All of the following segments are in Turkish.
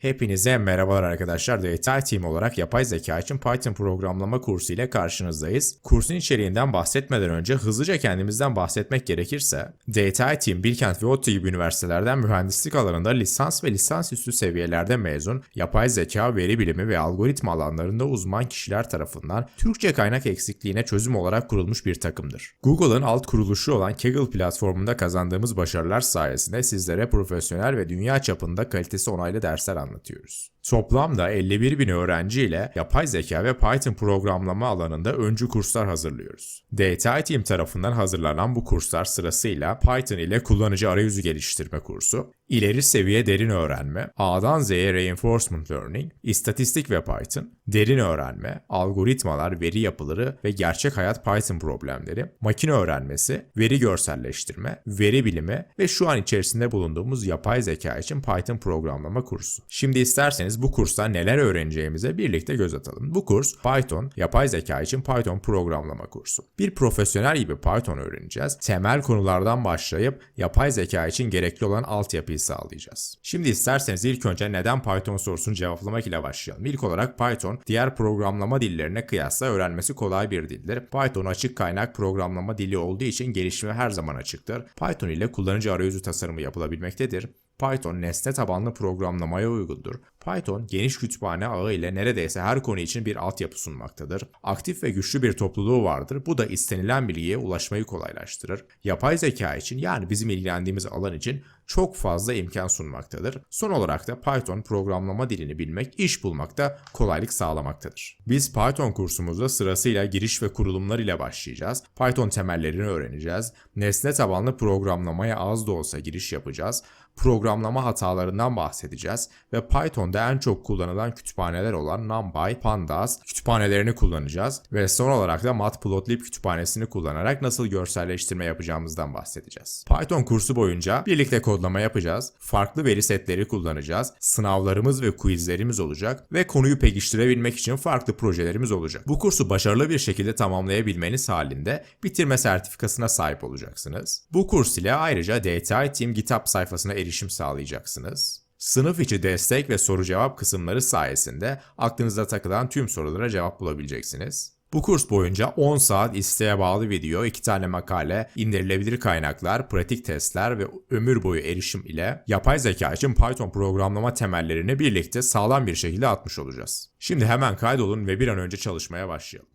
Hepinize merhabalar arkadaşlar. Data Team olarak yapay zeka için Python programlama kursu ile karşınızdayız. Kursun içeriğinden bahsetmeden önce hızlıca kendimizden bahsetmek gerekirse, Data Team, Bilkent ve ODTÜ gibi üniversitelerden mühendislik alanında lisans ve lisansüstü seviyelerde mezun, yapay zeka, veri bilimi ve algoritma alanlarında uzman kişiler tarafından Türkçe kaynak eksikliğine çözüm olarak kurulmuş bir takımdır. Google'ın alt kuruluşu olan Kaggle platformunda kazandığımız başarılar sayesinde sizlere profesyonel ve dünya çapında kalitesi onaylı dersler anlatıyoruz anlatıyoruz. Toplamda 51 bin öğrenci ile yapay zeka ve Python programlama alanında öncü kurslar hazırlıyoruz. Data Team tarafından hazırlanan bu kurslar sırasıyla Python ile kullanıcı arayüzü geliştirme kursu, ileri seviye derin öğrenme, A'dan Z'ye reinforcement learning, istatistik ve Python, derin öğrenme, algoritmalar, veri yapıları ve gerçek hayat Python problemleri, makine öğrenmesi, veri görselleştirme, veri bilimi ve şu an içerisinde bulunduğumuz yapay zeka için Python programlama kursu. Şimdi isterseniz bu kursta neler öğreneceğimize birlikte göz atalım. Bu kurs Python, yapay zeka için Python programlama kursu. Bir profesyonel gibi Python öğreneceğiz. Temel konulardan başlayıp yapay zeka için gerekli olan altyapıyı sağlayacağız. Şimdi isterseniz ilk önce neden Python sorusunu cevaplamak ile başlayalım. İlk olarak Python diğer programlama dillerine kıyasla öğrenmesi kolay bir dildir. Python açık kaynak programlama dili olduğu için gelişime her zaman açıktır. Python ile kullanıcı arayüzü tasarımı yapılabilmektedir. Python nesne tabanlı programlamaya uygundur. Python geniş kütüphane ağı ile neredeyse her konu için bir altyapı sunmaktadır. Aktif ve güçlü bir topluluğu vardır. Bu da istenilen bilgiye ulaşmayı kolaylaştırır. Yapay zeka için yani bizim ilgilendiğimiz alan için çok fazla imkan sunmaktadır. Son olarak da Python programlama dilini bilmek iş bulmakta kolaylık sağlamaktadır. Biz Python kursumuzda sırasıyla giriş ve kurulumlar ile başlayacağız. Python temellerini öğreneceğiz. Nesne tabanlı programlamaya az da olsa giriş yapacağız programlama hatalarından bahsedeceğiz ve Python'da en çok kullanılan kütüphaneler olan NumPy, Pandas kütüphanelerini kullanacağız ve son olarak da Matplotlib kütüphanesini kullanarak nasıl görselleştirme yapacağımızdan bahsedeceğiz. Python kursu boyunca birlikte kodlama yapacağız, farklı veri setleri kullanacağız, sınavlarımız ve quizlerimiz olacak ve konuyu pekiştirebilmek için farklı projelerimiz olacak. Bu kursu başarılı bir şekilde tamamlayabilmeniz halinde bitirme sertifikasına sahip olacaksınız. Bu kurs ile ayrıca Data Team GitHub sayfasına erişim sağlayacaksınız. Sınıf içi destek ve soru cevap kısımları sayesinde aklınıza takılan tüm sorulara cevap bulabileceksiniz. Bu kurs boyunca 10 saat isteğe bağlı video, 2 tane makale, indirilebilir kaynaklar, pratik testler ve ömür boyu erişim ile yapay zeka için Python programlama temellerini birlikte sağlam bir şekilde atmış olacağız. Şimdi hemen kaydolun ve bir an önce çalışmaya başlayalım.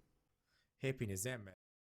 Hepinize